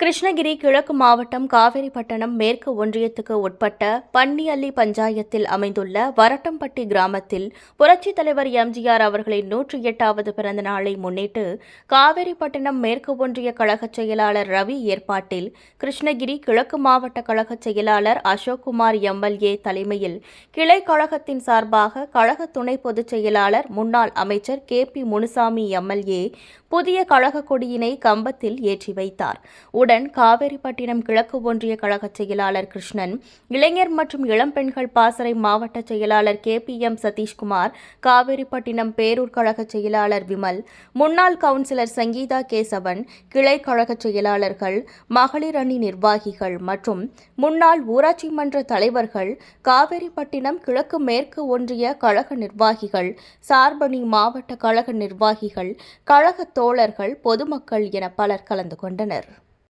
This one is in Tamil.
கிருஷ்ணகிரி கிழக்கு மாவட்டம் காவேரிப்பட்டணம் மேற்கு ஒன்றியத்துக்கு உட்பட்ட பன்னியல்லி பஞ்சாயத்தில் அமைந்துள்ள வரட்டம்பட்டி கிராமத்தில் புரட்சித் தலைவர் எம்ஜிஆர் அவர்களின் நூற்றி எட்டாவது பிறந்த நாளை முன்னிட்டு காவேரிப்பட்டினம் மேற்கு ஒன்றிய கழகச் செயலாளர் ரவி ஏற்பாட்டில் கிருஷ்ணகிரி கிழக்கு மாவட்ட கழகச் செயலாளர் அசோக்குமார் எம்எல்ஏ தலைமையில் கிளை கழகத்தின் சார்பாக கழக துணை பொதுச் செயலாளர் முன்னாள் அமைச்சர் கே பி முனுசாமி எம்எல்ஏ புதிய கழக கொடியினை கம்பத்தில் ஏற்றி வைத்தார். உடன் காவேரிப்பட்டினம் கிழக்கு ஒன்றிய கழக செயலாளர் கிருஷ்ணன் இளைஞர் மற்றும் இளம்பெண்கள் பாசறை மாவட்ட செயலாளர் K P M Satishkumar Kaveripattinam Perur கழக செயலாளர் விமல் முன்னாள் கவுன்சிலர் சங்கீதா கேசவன் கிளை கழக செயலாளர்கள் மகளிர் அணி நிர்வாகிகள் மற்றும் முன்னாள் ஊராட்சி மன்ற தலைவர்கள் காவேரிப்பட்டினம் கிழக்கு மேற்கு ஒன்றிய கழக நிர்வாகிகள் சார்பணி மாவட்ட கழக நிர்வாகிகள் கழக தோழர்கள் பொதுமக்கள் என பலர் கலந்து கொண்டனர்.